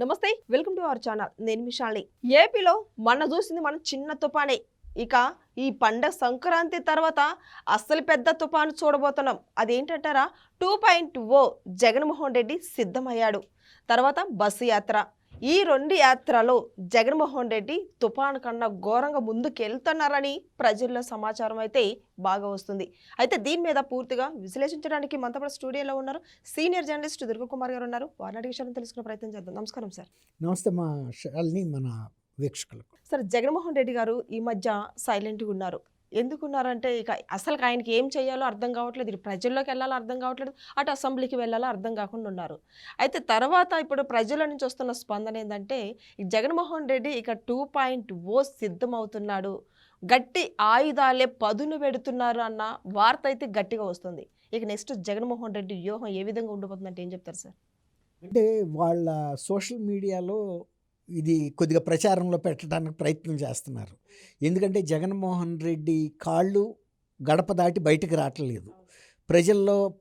నమస్తే welcome to our channel. నేను మిషాల్ని ఏపీలో మన చూసింది మన చిన్న తుపానే. ఇక ఈ పండగ సంక్రాంతి తర్వాత అస్సలు పెద్ద తుపాను చూడబోతున్నాం. అదేంటంటారా? Two point O Jaganmohan Reddy సిద్ధమయ్యాడు. తర్వాత బస్సు యాత్ర ఈ రెండు యాత్రలో జగన్మోహన్ రెడ్డి తుఫాను కన్నా ఘోరంగా ముందుకెళ్తున్నారని ప్రజల్లో సమాచారం అయితే బాగా వస్తుంది. అయితే దీని మీద పూర్తిగా విశ్లేషించడానికి మనతో స్టూడియోలో ఉన్నారు సీనియర్ జర్నలిస్ట్ దుర్గకుమార్ గారు ఉన్నారు. వారిని విషయాలను తెలుసుకునే ప్రయత్నం చేద్దాం. నమస్కారం సార్. నమస్తే మా షాల్ని మన వీక్షకులకు. సార్ జగన్మోహన్ రెడ్డి గారు ఈ మధ్య సైలెంట్గా ఉన్నారు. ఎందుకున్నారంటే ఇక అసలు ఆయనకి ఏం చేయాలో అర్థం కావట్లేదు. ఇటు ప్రజల్లోకి వెళ్ళాలో అర్థం కావట్లేదు. అటు అసెంబ్లీకి వెళ్ళాలో అర్థం కాకుండా ఉన్నారు. అయితే తర్వాత ఇప్పుడు ప్రజల నుంచి వస్తున్న స్పందన ఏంటంటే జగన్మోహన్ రెడ్డి ఇక టూ పాయింట్ ఓ సిద్ధమవుతున్నాడు. గట్టి ఆయుధాలే పదును పెడుతున్నారు అన్న వార్త అయితే గట్టిగా వస్తుంది. ఇక నెక్స్ట్ జగన్మోహన్ రెడ్డి వ్యూహం ఏ విధంగా ఉండిపోతుందంటే ఏం చెప్తారు సార్? అంటే వాళ్ళ సోషల్ మీడియాలో ఇది కొద్దిగా ప్రచారంలో పెట్టడానికి ప్రయత్నం చేస్తున్నారు. ఎందుకంటే జగన్మోహన్ రెడ్డి కాళ్ళు గడప దాటి బయటకు రావట్లేదు. ప్రజల్లో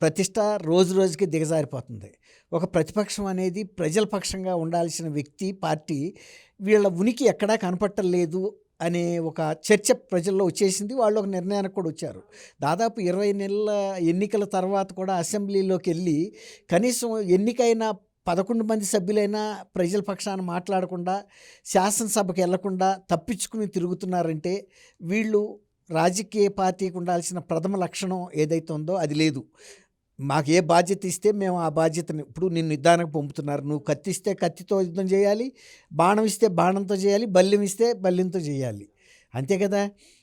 ప్రతిష్ట రోజు రోజుకి దిగజారిపోతుంది. ఒక ప్రతిపక్షం అనేది ప్రజల పక్షంగా ఉండాల్సిన వ్యక్తి పార్టీ వీళ్ళ ఉనికి ఎక్కడా కనపట్టలేదు అనే ఒక చర్చ ప్రజల్లో వచ్చేసింది. వాళ్ళు ఒక నిర్ణయానికి కూడా వచ్చారు. దాదాపు ఇరవై నెలల ఎన్నికల తర్వాత కూడా అసెంబ్లీలోకి వెళ్ళి కనీసం ఎన్నికైన పదకొండు మంది సభ్యులైనా ప్రజల పక్షాన మాట్లాడకుండా శాసనసభకు వెళ్ళకుండా తప్పించుకుని తిరుగుతున్నారంటే వీళ్ళు రాజకీయ పార్టీకి ఉండాల్సిన ప్రథమ లక్షణం ఏదైతే ఉందో అది లేదు. మాకు ఏ బాధ్యత ఇస్తే మేము ఆ బాధ్యతని ఇప్పుడు నిన్ను యుద్ధానికి పంపుతున్నారు. నువ్వు కత్తిస్తే కత్తితో యుద్ధం చేయాలి బాణం ఇస్తే బాణంతో చేయాలి బల్యం ఇస్తే బల్యంతో చేయాలి. అంతే కదా?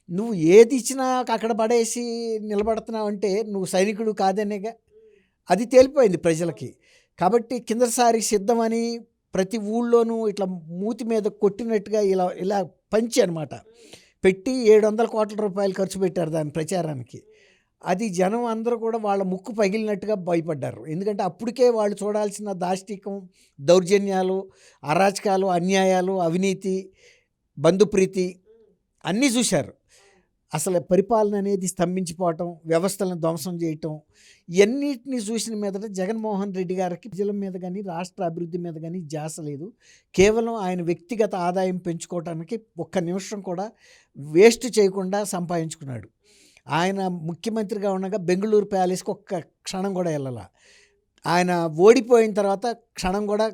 నువ్వు ఏది ఇచ్చినా అక్కడ పడేసి నిలబడుతున్నావు అంటే నువ్వు సైనికుడు కాదనేగా అది తేలిపోయింది ప్రజలకి. కాబట్టి కిందసారి సిద్ధమని ప్రతి ఊళ్ళోనూ ఇట్లా మూతి మీద కొట్టినట్టుగా ఇలా ఇలా పంచి అనమాట పెట్టి ఏడు వందల కోట్ల రూపాయలు ఖర్చు పెట్టారు దాని ప్రచారానికి. అది జనం అందరూ కూడా వాళ్ళ ముక్కు పగిలినట్టుగా భయపడ్డారు. ఎందుకంటే అప్పటికే వాళ్ళు చూడాల్సిన దాష్టికం దౌర్జన్యాలు అరాచకాలు అన్యాయాలు అవినీతి బంధుప్రీతి అన్నీ చూశారు. అసలు పరిపాలన అనేది స్తంభించిపోవటం వ్యవస్థలను ధ్వంసం చేయటం ఇవన్నిటిని చూసిన మీదట జగన్మోహన్ రెడ్డి గారికి ప్రజల మీద కానీ రాష్ట్ర అభివృద్ధి మీద కానీ జాస లేదు. కేవలం ఆయన వ్యక్తిగత ఆదాయం పెంచుకోవటానికి ఒక్క నిమిషం కూడా వేస్ట్ చేయకుండా సంపాదించుకున్నాడు. ఆయన ముఖ్యమంత్రిగా ఉండగా బెంగళూరు ప్యాలెస్కి ఒక్క క్షణం కూడా వెళ్ళాల. ఆయన ఓడిపోయిన తర్వాత క్షణం కూడా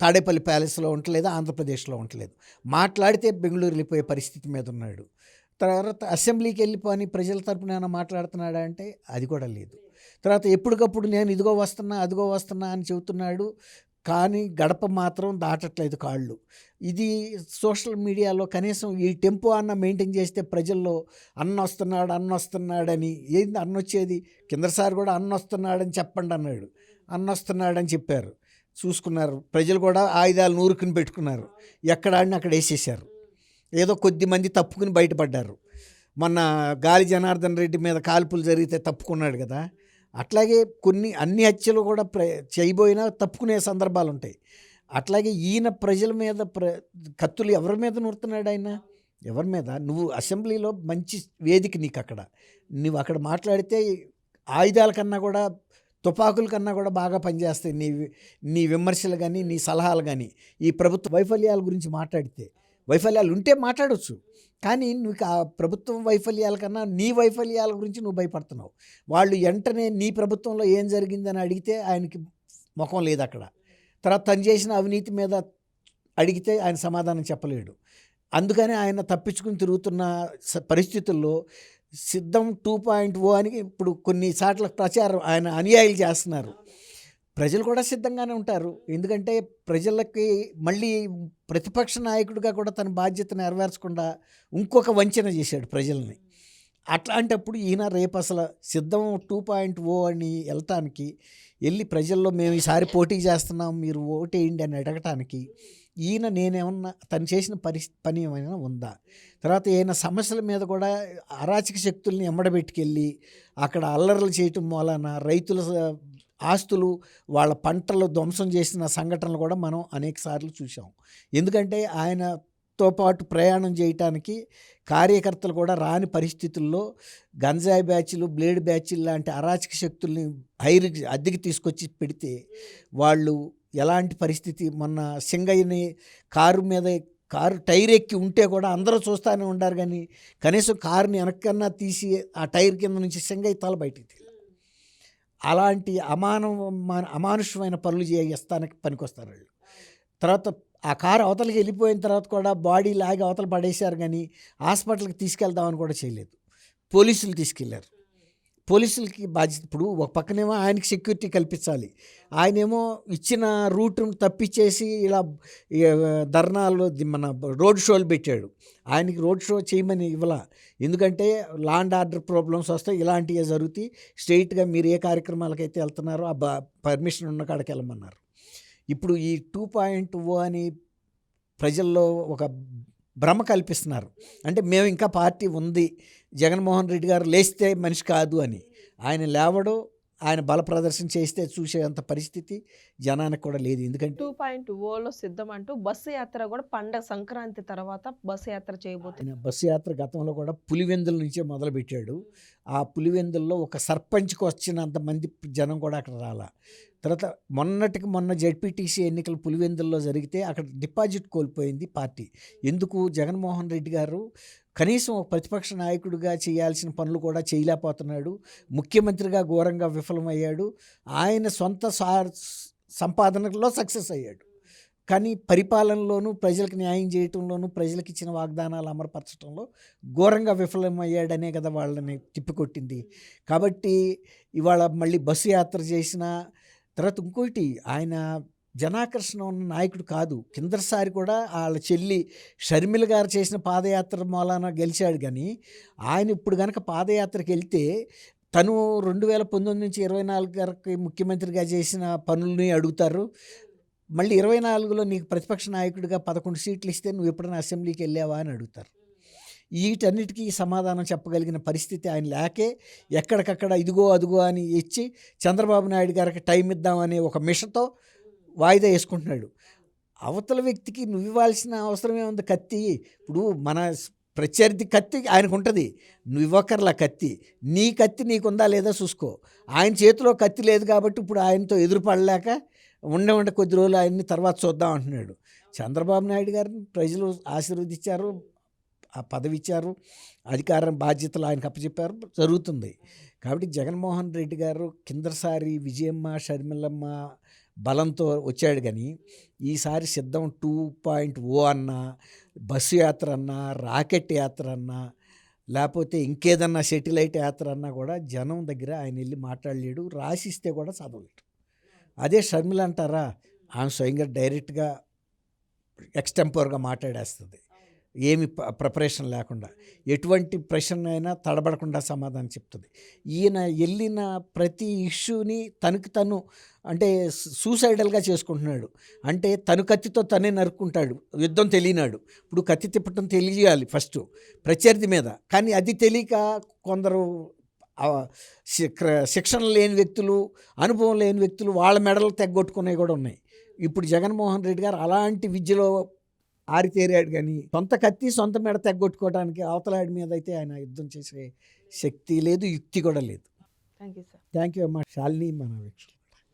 తాడేపల్లి ప్యాలెస్లో ఉండలేదు ఆంధ్రప్రదేశ్లో ఉండలేదు. మాట్లాడితే బెంగళూరు వెళ్ళిపోయే పరిస్థితి మీద ఉన్నాడు. తర్వాత అసెంబ్లీకి వెళ్ళిపోని ప్రజల తరపున ఏమైనా మాట్లాడుతున్నాడా అంటే అది కూడా లేదు. తర్వాత ఎప్పటికప్పుడు నేను ఇదిగో వస్తున్నా అదిగో వస్తున్నా అని చెబుతున్నాడు కానీ గడప మాత్రం దాటట్లేదు కాళ్ళు. ఇది సోషల్ మీడియాలో కనీసం ఈ టెంపో అన్న మెయింటైన్ చేస్తే ప్రజల్లో అన్న వస్తున్నాడు అన్న వస్తున్నాడని ఏంది అన్న వచ్చేది? కిందసారి కూడా అన్న వస్తున్నాడని చెప్పండి అన్నాడు. అన్న వస్తున్నాడని చెప్పారు. చూసుకున్నారు. ప్రజలు కూడా ఆయుధాలు నూరుకుని పెట్టుకున్నారు. ఎక్కడ ఆడిని అక్కడ వేసేసారు ఏదో కొద్ది మంది తప్పుకుని బయటపడ్డారు. మొన్న గాలి జనార్దన్ రెడ్డి మీద కాల్పులు జరిగితే తప్పుకున్నాడు కదా. అట్లాగే కొన్ని అన్ని హత్యలు కూడా ప్ర చేయబోయినా తప్పుకునే సందర్భాలు ఉంటాయి అట్లాగే ఈయన ప్రజల మీద ప్ర కత్తులు ఎవరి మీద నూరుతున్నాడు ఆయన? ఎవరి మీద? నువ్వు అసెంబ్లీలో మంచి వేదిక నీకు అక్కడ నువ్వు అక్కడ మాట్లాడితే ఆయుధాల కన్నా కూడా తుపాకుల కన్నా కూడా బాగా పనిచేస్తాయి నీ నీ విమర్శలు కానీ నీ సలహాలు కానీ ఈ ప్రభుత్వ వైఫల్యాల గురించి మాట్లాడితే. వైఫల్యాలు ఉంటే మాట్లాడవచ్చు కానీ నువ్వు ఆ ప్రభుత్వం వైఫల్యాల కన్నా నీ వైఫల్యాల గురించి నువ్వు భయపడుతున్నావు. వాళ్ళు వెంటనే నీ ప్రభుత్వంలో ఏం జరిగిందని అడిగితే ఆయనకి ముఖం లేదు అక్కడ. తర్వాత తను చేసిన అవినీతి మీద అడిగితే ఆయన సమాధానం చెప్పలేడు. అందుకనే ఆయన తప్పించుకుని తిరుగుతున్న పరిస్థితుల్లో సిద్ధం టూ పాయింట్ ఓ అని ఇప్పుడు కొన్ని సార్లు ప్రచారం ఆయన అనుయాయులు చేస్తున్నారు. ప్రజలు కూడా సిద్ధంగానే ఉంటారు. ఎందుకంటే ప్రజలకి మళ్ళీ ప్రతిపక్ష నాయకుడిగా కూడా తన బాధ్యత నెరవేర్చకుండా ఇంకొక వంచన చేశాడు ప్రజల్ని. అట్లాంటప్పుడు ఈయన రేపు అసలు సిద్ధం టూ పాయింట్ ఓ అని వెళ్ళటానికి వెళ్ళి ప్రజల్లో మేము ఈసారి పోటీ చేస్తున్నాం మీరు ఓటేయండి అని అడగటానికి ఈయన నేనేమన్నా తను చేసిన పరి పని ఏమైనా ఉందా? తర్వాత ఈయన సమస్యల మీద కూడా అరాచక శక్తుల్ని ఎమ్మడబెట్టుకెళ్ళి అక్కడ అల్లర్లు చేయటం మూలాన రైతుల స- ఆస్తులు వాళ్ళ పంటలు ధ్వంసం చేసిన సంఘటనలు కూడా మనం అనేకసార్లు చూసాం ఎందుకంటే ఆయనతో పాటు ప్రయాణం చేయటానికి కార్యకర్తలు కూడా రాని పరిస్థితుల్లో గంజాయి బ్యాచ్లు బ్లేడ్ బ్యాచ్లు లాంటి అరాచక శక్తుల్ని హైర్ అద్దెకి తీసుకొచ్చి పెడితే వాళ్ళు ఎలాంటి పరిస్థితి? మొన్న సింగయ్యని కారు మీద కారు టైర్ ఎక్కి ఉంటే కూడా అందరూ చూస్తూనే ఉండారు కానీ కనీసం కారుని వెనక్కన్నా తీసి ఆ టైర్ కింద నుంచి సింగయ్య తల బయటికి అలాంటి అమానవ అమానుషమైన పనులు చేస్తానికి పనికొస్తారు వాళ్ళు. తర్వాత ఆ కారు అవతలకి వెళ్ళిపోయిన తర్వాత కూడా బాడీ లాగి అవతల పడేశారు కానీ హాస్పిటల్కి తీసుకెళ్దామని కూడా చేయలేదు. పోలీసులు తీసుకెళ్ళారు. పోలీసులకి బాధ్యత. ఇప్పుడు ఒక పక్కనేమో ఆయనకి సెక్యూరిటీ కల్పించాలి. ఆయనేమో ఇచ్చిన రూట్ను తప్పించేసి ఇలా ధర్నాలు మన రోడ్ షోలు పెట్టాడు. ఆయనకి రోడ్ షో చేయమని ఇవ్వాల. ఎందుకంటే లాండ్ ఆర్డర్ ప్రాబ్లమ్స్ వస్తాయి ఇలాంటివి జరుగుతాయి. స్ట్రైట్గా మీరు ఏ కార్యక్రమాలకైతే వెళ్తున్నారో ఆ బ పర్మిషన్ ఉన్న కాడికి వెళ్ళమన్నారు. ఇప్పుడు ఈ టూ పాయింట్ ఓ అని ప్రజల్లో ఒక భ్రమ కల్పిస్తున్నారు. అంటే మేము ఇంకా పార్టీ ఉంది. జగన్మోహన్ రెడ్డి గారు లేస్తే మనిషి కాదు అని. ఆయన లేవడు ఆయన బల ప్రదర్శన చేస్తే చూసేంత పరిస్థితి జనానికి కూడా లేదు. ఎందుకంటే టూ పాయింట్ ఓలో సిద్ధం అంటూ బస్సు యాత్ర కూడా పండగ సంక్రాంతి తర్వాత బస్సు యాత్ర చేయబోతుంది ఆయన బస్సు యాత్ర గతంలో కూడా పులివెందుల నుంచే మొదలుపెట్టాడు. ఆ పులివెందుల్లో ఒక సర్పంచ్కి వచ్చినంత మంది జనం కూడా అక్కడ రాలా. తర్వాత మొన్నటికి మొన్న జడ్పీటీసీ ఎన్నికలు పులివెందుల్లో జరిగితే అక్కడ డిపాజిట్ కోల్పోయింది పార్టీ. ఎందుకు? జగన్మోహన్ రెడ్డి గారు కనీసం ఒక ప్రతిపక్ష నాయకుడిగా చేయాల్సిన పనులు కూడా చేయలేకపోతున్నాడు. ముఖ్యమంత్రిగా ఘోరంగా విఫలమయ్యాడు. ఆయన సొంత సార్ సంపాదనలో సక్సెస్ అయ్యాడు. కానీ పరిపాలనలోనూ ప్రజలకు న్యాయం చేయటంలోనూ ప్రజలకు ఇచ్చిన వాగ్దానాలు అమరపరచడంలో ఘోరంగా విఫలమయ్యాడనే కదా వాళ్ళని తిప్పికొట్టింది. కాబట్టి ఇవాళ మళ్ళీ బస్సు యాత్ర చేసిన తర్వాత ఇంకోటి ఆయన జనాకర్షణ ఉన్న నాయకుడు కాదు. కిందసారి కూడా వాళ్ళ చెల్లి షర్మిల గారు చేసిన పాదయాత్ర మూలాన గెలిచాడు కానీ ఆయన ఇప్పుడు కనుక పాదయాత్రకి వెళ్తే తను రెండు వేల పంతొమ్మిది నుంచి ఇరవై నాలుగు వరకు ముఖ్యమంత్రిగా చేసిన పనుల్ని అడుగుతారు. మళ్ళీ ఇరవై నాలుగులో నీకు ప్రతిపక్ష నాయకుడిగా పదకొండు సీట్లు ఇస్తే నువ్వు ఎప్పుడైనా అసెంబ్లీకి వెళ్ళావా అని అడుగుతారు. వీటన్నిటికీ సమాధానం చెప్పగలిగిన పరిస్థితి ఆయన లేకే ఎక్కడికక్కడ ఇదిగో అదిగో అని ఇచ్చి చంద్రబాబు నాయుడు గారికి టైం ఇద్దామనే ఒక మిషతో వాయిదా వేసుకుంటున్నాడు. అవతల వ్యక్తికి నువ్వు ఇవ్వాల్సిన అవసరమే ఉంది కత్తి? ఇప్పుడు మన ప్రత్యర్థి కత్తి ఆయనకు ఉంటుంది. నువ్వు ఇవ్వకర్లా కత్తి. నీ కత్తి నీకుందా లేదా చూసుకో. ఆయన చేతిలో కత్తి లేదు కాబట్టి ఇప్పుడు ఆయనతో ఎదురుపడలేక ఉండే ఉండే కొద్ది రోజులు ఆయన్ని తర్వాత చూద్దాం అంటున్నాడు. చంద్రబాబు నాయుడు గారిని ప్రజలు ఆశీర్వదించారు. ఆ పదవి ఇచ్చారు అధికారం బాధ్యతలు ఆయనకు అప్పచెప్పారు. జరుగుతుంది. కాబట్టి జగన్మోహన్ రెడ్డి గారు కిందసారి విజయమ్మ షర్మిలమ్మ బలంతో వచ్చాడు కానీ ఈసారి సిద్ధం టూ పాయింట్ ఓ అన్నా బస్సు యాత్ర అన్నా రాకెట్ యాత్ర అన్నా లేకపోతే ఇంకేదన్నా సెటిలైట్ యాత్ర అన్నా కూడా జనం దగ్గర ఆయన వెళ్ళి మాట్లాడలేడు. రాసిస్తే కూడా చదవలేడు. అదే షర్మిల అంటారా? ఆమె స్వయంగా డైరెక్ట్గా ఎక్స్టెంపోర్గా మాట్లాడేస్తుంది. ఏమి ప్రిపరేషన్ లేకుండా. ఎటువంటి ప్రశ్న అయినా తడబడకుండా సమాధానం చెప్తుంది. ఈయన వెళ్ళిన ప్రతి ఇష్యూని తనకు తను అంటే సూసైడల్గా చేసుకుంటున్నాడు. అంటే తను కత్తితో తనే నరుక్కుంటాడు. యుద్ధం తెలియనాడు. ఇప్పుడు కత్తి తిప్పటం తెలియాలి ఫస్ట్ ప్రత్యర్థి మీద. కానీ అది తెలియక కొందరు శిక్షణ లేని వ్యక్తులు అనుభవం లేని వ్యక్తులు వాళ్ళ మెడలు తెగ్గొట్టుకునేవి కూడా ఉన్నాయి. ఇప్పుడు జగన్మోహన్ రెడ్డి గారు అలాంటి విద్యలో ఆరితేరాడు కానీ సొంత కత్తి సొంత మెడ తెగ్గొట్టుకోవడానికి అవతలాడి మీద అయితే ఆయన యుద్ధం చేసే శక్తి లేదు యుక్తి కూడా లేదు. Thank you sir thank you అమ్మా శాలిని మన వీక్ష